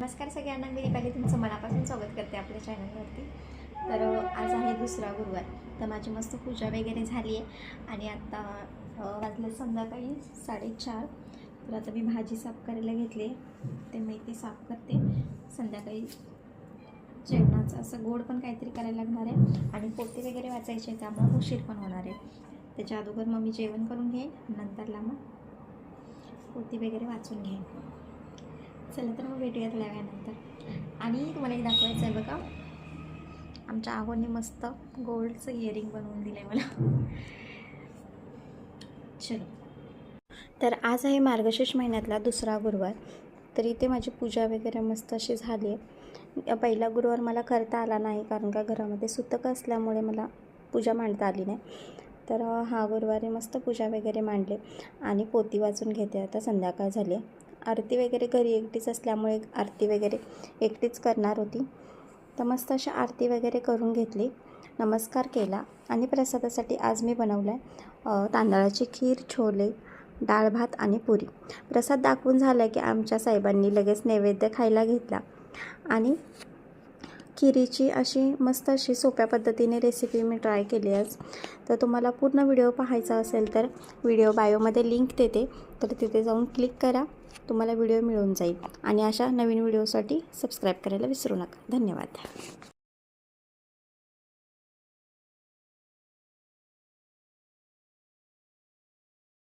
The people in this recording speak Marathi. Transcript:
नमस्कार सगळ्यांना मी दीपाली. तुमचं मनापासून स्वागत करते आपल्या चॅनलवरती. तर आज आहे दुसरा गुरुवार. तर माझी मस्त पूजा वगैरे झाली आहे. आणि आत्ता वाजले संध्याकाळी साडेचार. तर आता मी भाजी साफ करायला घेतली ते मेथी साफ करते. संध्याकाळी जेवणाचं असं गोड पण काहीतरी करायला लागणार आहे. आणि पोते वगैरे वाचायचे आहे, त्यामुळे उशीर पण होणार आहे. त्याच्या अगोदर मग मी जेवण करून घेईन. नंतरला मग पोती वगैरे वाचून घेईन. चला तर मग भेटूयात लाव्यानंतर आणि तुम्हाला एक दाखवायचं आहे बघा. आमच्या आहोने मस्त गोल्डचं इयरिंग बनवून दिलं आहे मला. चलो. तर आज आहे मार्गशीर्ष महिन्यातला दुसरा गुरुवार. तर इथे माझी पूजा वगैरे मस्त अशी झाली आहे. पहिला गुरुवार मला करता आला नाही कारण का घरामध्ये सुतक असल्यामुळे मला पूजा मांडता आली नाही. तर हा गुरुवारी मस्त पूजा वगैरे मांडले आणि पोती वाचून घेते. आता संध्याकाळ झाली. आहे. आरती वगैरे घरी एकटीच असल्यामुळे आरती वगैरे एकटीच करणार होती. तर मस्त अशा आरती वगैरे करून घेतली. नमस्कार केला आणि प्रसादासाठी आज मी बनवलं आहे तांदळाची खीर छोले डाळ भात आणि पुरी. प्रसाद दाखवून झाला की आमच्या साहेबांनी लगेच नैवेद्य खायला घेतला. आणि खिरीची अशी मस्त अशी सोप्या पद्धतीने रेसिपी मी ट्राय केली आज. तर तुम्हाला पूर्ण व्हिडिओ पाहायचा असेल तर व्हिडिओ बायोमध्ये लिंक देते. तर तिथे जाऊन क्लिक करा. तुम्हाला व्हिडिओ मिळून जाईल. आणि अशा नवीन व्हिडिओसाठी सबस्क्राईब करायला विसरू नका. धन्यवाद.